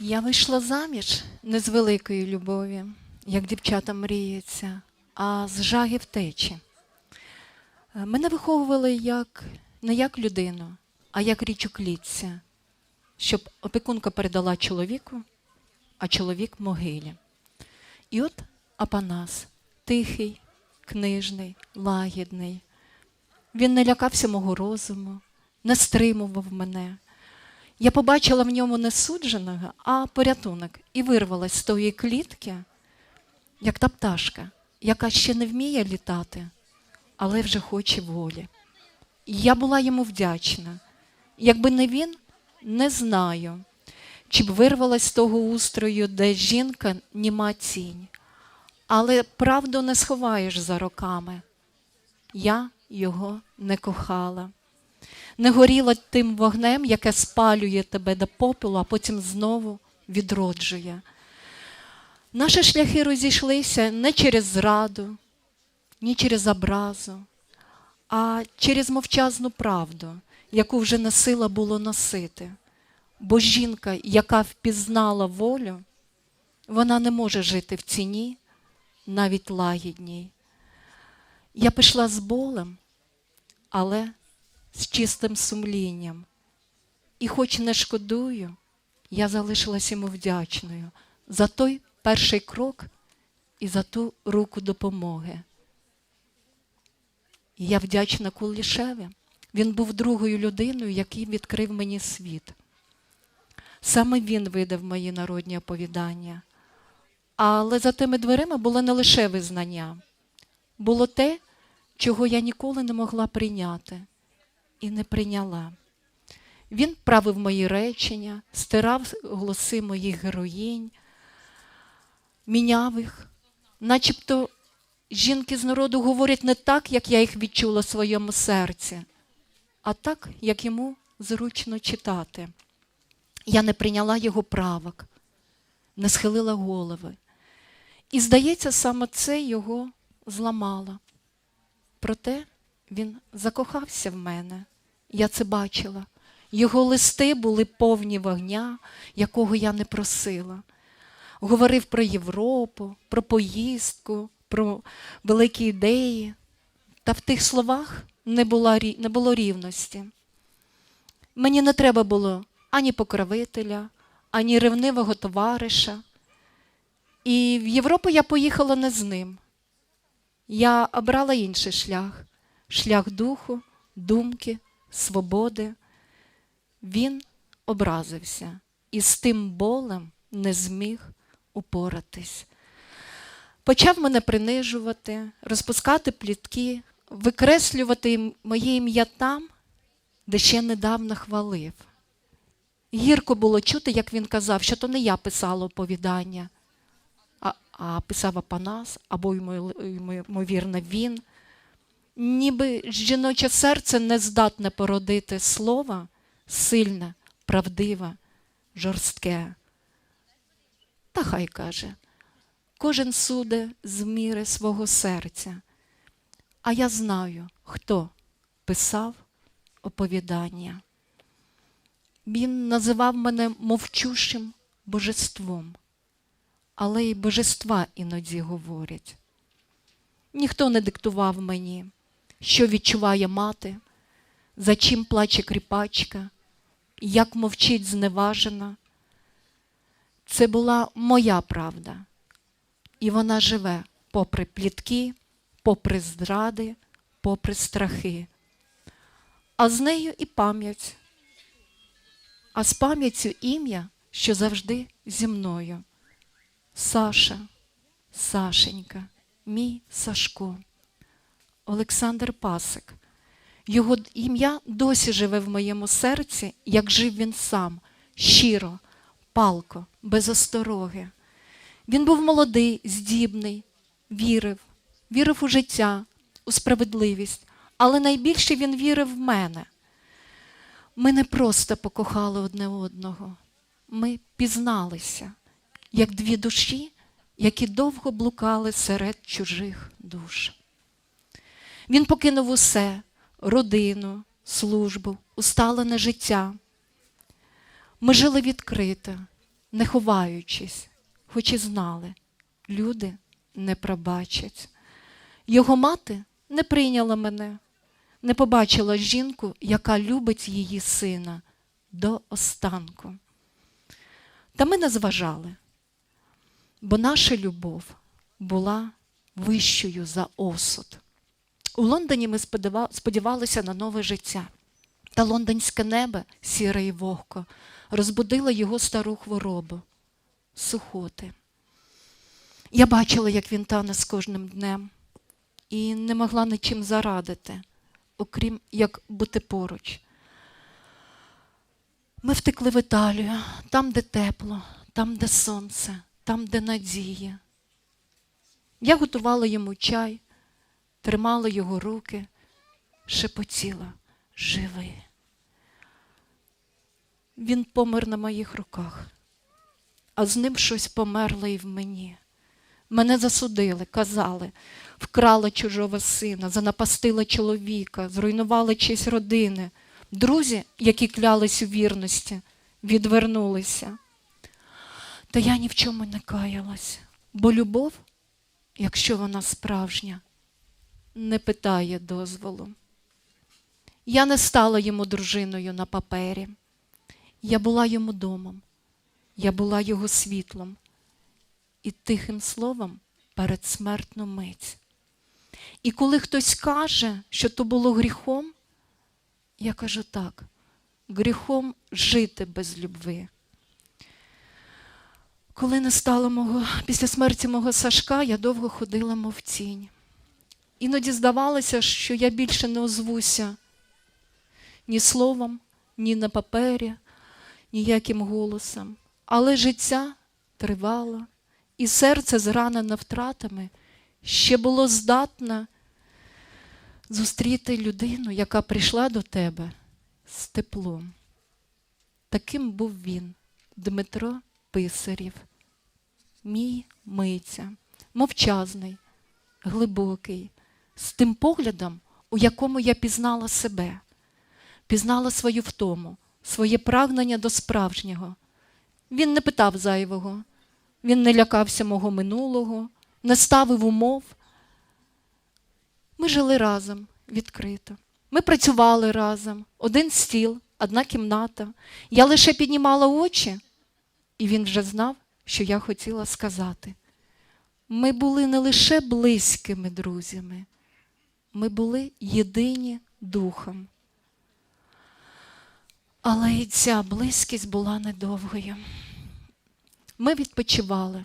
Я вийшла заміж не з великої любові, як дівчата мріються, а з жаги втечі. Е, Мене виховували як, не як людину, а як річоклітця, щоб опікунка передала чоловіку, а чоловік могилі. І от Апанас, тихий, книжний, лагідний. Він не лякався мого розуму, не стримував мене. Я побачила в ньому не судженого, а порятунок, і вирвалась з тої клітки, як та пташка, яка ще не вміє літати, але вже хоче волі. Я була йому вдячна. Якби не він, не знаю, чи б вирвалась з того устрою, де жінка німа тінь. Але правду не сховаєш за роками. Я його не кохала не горіла тим вогнем, яке спалює тебе до попелу, а потім знову відроджує. Наші шляхи розійшлися не через зраду, ні через образу, а через мовчазну правду, яку вже не сила було носити. Бо жінка, яка впізнала волю, вона не може жити в ціні, навіть лагідній. Я пішла з болем, але з чистим сумлінням. І хоч не шкодую, я залишилась йому вдячною за той перший крок і за ту руку допомоги. І я вдячна Кулішеві. Він був другою людиною, який відкрив мені світ. Саме він видав мої народні оповідання. Але за тими дверима було не лише визнання, було те, чого я ніколи не могла прийняти і не прийняла. Він правив мої речення, стирав голоси моїх героїнь, міняв їх, начебто жінки з народу говорять не так, як я їх відчула в своєму серці, а так, як йому зручно читати. Я не прийняла його правок, не схилила голови. І, здається, саме це його зламало. Проте він закохався в мене. Я це бачила. Його листи були повні вогня, якого я не просила. Говорив про Європу, про поїздку, про великі ідеї. Та в тих словах не, була, рі- не було рівності. Мені не треба було ані покровителя, ані ревнивого товариша. І в Європу я поїхала не з ним. Я обрала інший шлях шлях духу, думки, свободи. Він образився і з тим болем не зміг упоратись. Почав мене принижувати, розпускати плітки, викреслювати моє ім'я там, де ще недавно хвалив. Гірко було чути, як він казав, що то не я писала оповідання, а, а писав Апанас, або, ймо- ймо- ймовірно, він. Ніби жіноче серце не здатне породити слова сильне, правдиве, жорстке. Та хай каже, кожен суде з міри свого серця. А я знаю, хто писав оповідання. Він називав мене мовчущим божеством, але й божества іноді говорять. Ніхто не диктував мені, що відчуває мати, за чим плаче кріпачка, як мовчить зневажена. Це була моя правда, і вона живе попри плітки, попри зради, попри страхи. А з нею і пам'ять, а з пам'яттю ім'я, що завжди зі мною. Саша, Сашенька, мій Сашко, Олександр Пасик. Його ім'я досі живе в моєму серці, як жив він сам, щиро, палко, без остороги. Він був молодий, здібний, вірив, вірив у життя, у справедливість, але найбільше він вірив в мене. Ми не просто покохали одне одного, ми пізналися, як дві душі, які довго блукали серед чужих душ. Він покинув усе родину, службу, усталене життя. Ми жили відкрито, не ховаючись, хоч і знали, люди не пробачать. Його мати не прийняла мене, не побачила жінку, яка любить її сина до останку. Та ми не зважали, бо наша любов була вищою за осуд. У Лондоні ми сподівалися на нове життя. Та лондонське небо, сіре і вогко, розбудило його стару хворобу сухоти. Я бачила, як він тане з кожним днем, і не могла нічим зарадити, окрім як бути поруч. Ми втекли в Італію, там, де тепло, там, де сонце, там, де надія. Я готувала йому чай, тримала його руки, шепотіла живи. Він помер на моїх руках, а з ним щось померло і в мені. Мене засудили, казали, вкрала чужого сина, занапастила чоловіка, зруйнувала честь родини. Друзі, які клялись у вірності, відвернулися. Та я ні в чому не каялась, бо любов, якщо вона справжня, не питає дозволу. Я не стала йому дружиною на папері. Я була йому домом, я була його світлом і тихим словом передсмертну мить. І коли хтось каже, що то було гріхом, я кажу так, гріхом жити без любви. Коли не стало мого, після смерті мого Сашка, я довго ходила мов тінь. Іноді здавалося, що я більше не озвуся ні словом, ні на папері, ніяким голосом. Але життя тривало, і серце, зранене втратами, ще було здатне зустріти людину, яка прийшла до тебе з теплом. Таким був він, Дмитро Писарів, мій митя, мовчазний, глибокий, з тим поглядом, у якому я пізнала себе, пізнала свою втому, своє прагнення до справжнього. Він не питав зайвого, він не лякався мого минулого, не ставив умов. Ми жили разом відкрито. Ми працювали разом, один стіл, одна кімната. Я лише піднімала очі, і він вже знав, що я хотіла сказати. Ми були не лише близькими друзями, ми були єдині духом. Але і ця близькість була недовгою. Ми відпочивали,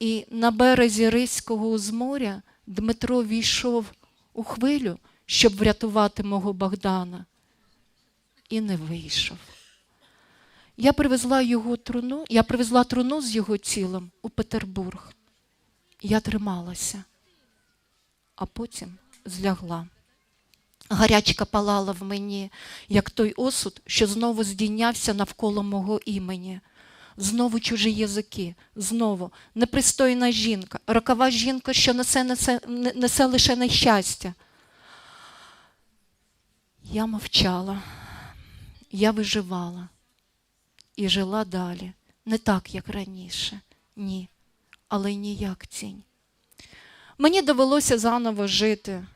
і на березі Ризького узморя Дмитро війшов у хвилю, щоб врятувати мого Богдана, і не вийшов. Я привезла його труну, я привезла труну з його тілом у Петербург. Я трималася, а потім злягла. Гарячка палала в мені, як той осуд, що знову здійнявся навколо мого імені. Знову чужі язики, знову непристойна жінка, рокова жінка, що несе, несе, не- несе лише нещастя. Я мовчала, я виживала і жила далі, не так, як раніше, ні, але ніяк тінь. Мені довелося заново жити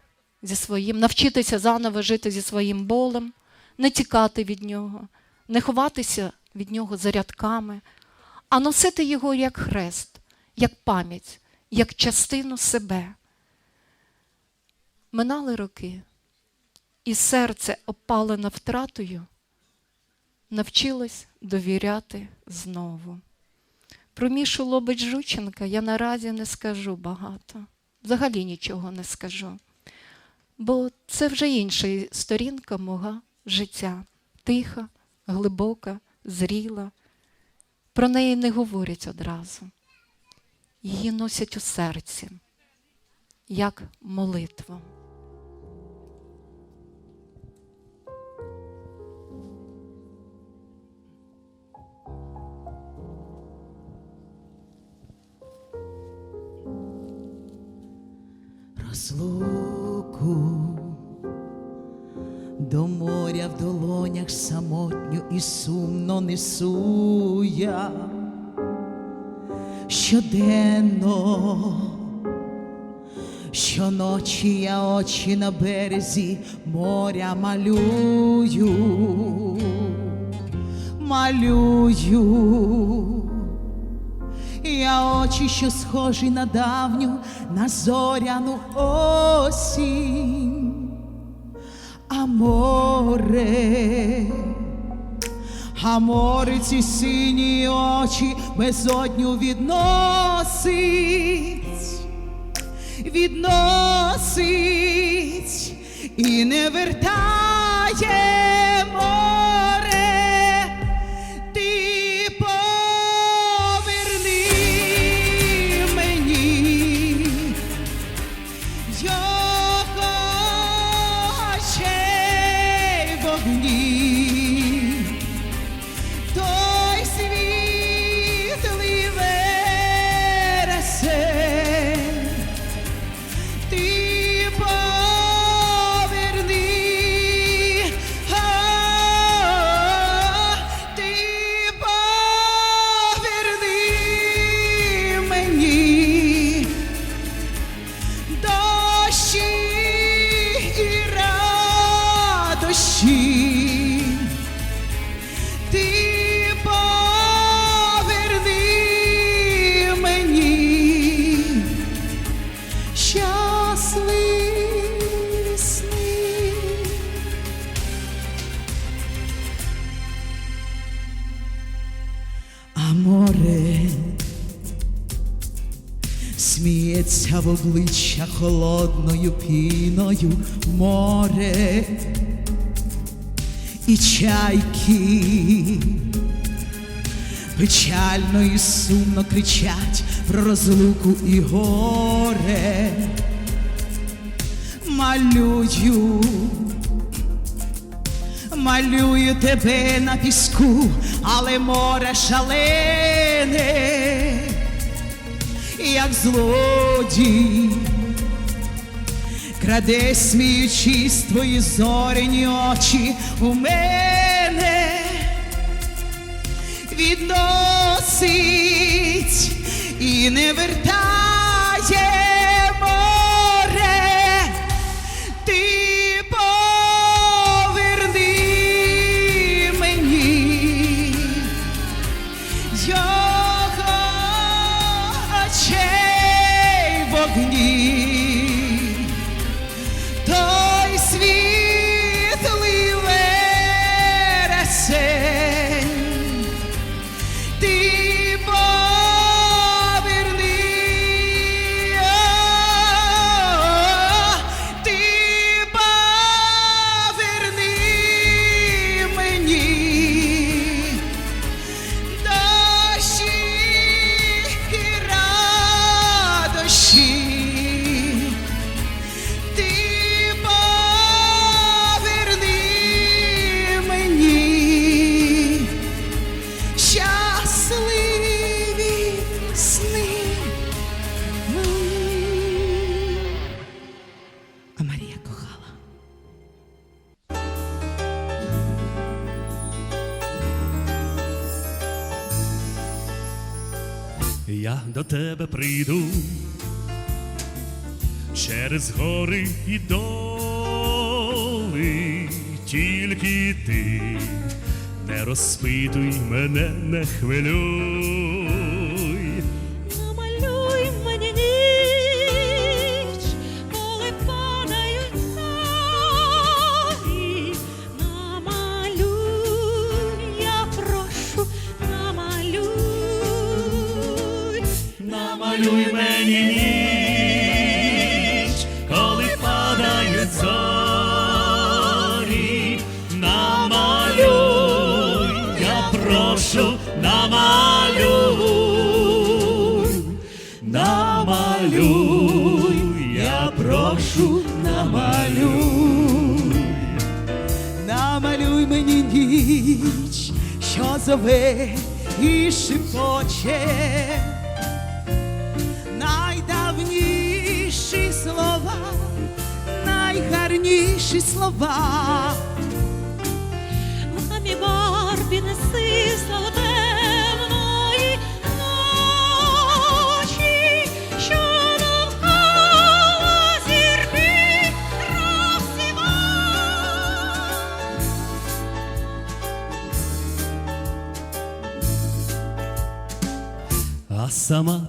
зі своїм, навчитися заново жити зі своїм болем, не тікати від нього, не ховатися від нього за рядками, а носити його як хрест, як пам'ять, як частину себе. Минали роки, і серце, опалене втратою, навчилось довіряти знову. Про Мішу Лобич Жученка я наразі не скажу багато, взагалі нічого не скажу. Бо це вже інша сторінка мого життя, тиха, глибока, зріла. Про неї не говорять одразу. Її носять у серці, як молитву. Розлуку до моря в долонях самотню і сумно несу я щоденно, щоночі я очі на березі моря малюю, малюю. Я очі, що схожі на давню, на зоряну осінь, а море, а море ці сині очі безодню відносить, відносить і не вертає сміється в обличчя холодною піною море і чайки печально і сумно кричать про розлуку і горе. Малюю, малюю тебе на піску, але море шалене як злодій, краде сміючись твої зоряні очі у мене. Відносить і не вертає Я до тебе прийду через гори і доли, тільки ти не розпитуй мене, не хвилюй. Зове і шепоче. Найдавніші слова, найгарніші слова. Мамі Барбі неси солоденної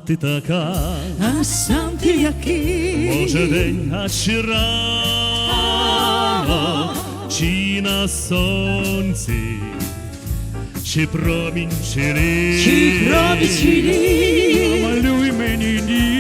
ти така, а сам ти який? може день, а чи рано, чи на сонці, чи промінь, чи літ. Чи промінь, чи лід? Малюй мені ніч,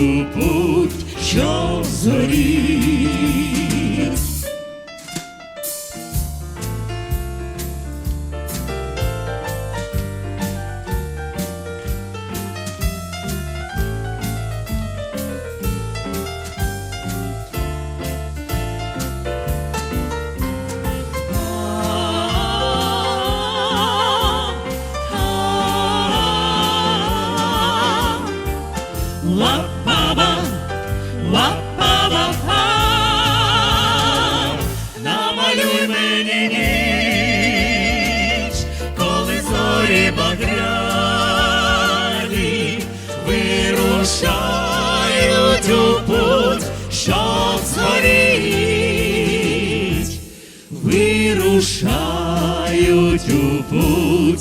у путь, що згоріть. Намалюй мені ніч, коли зорі багряні вирушають у путь, щоб згоріть. Вирушають у путь,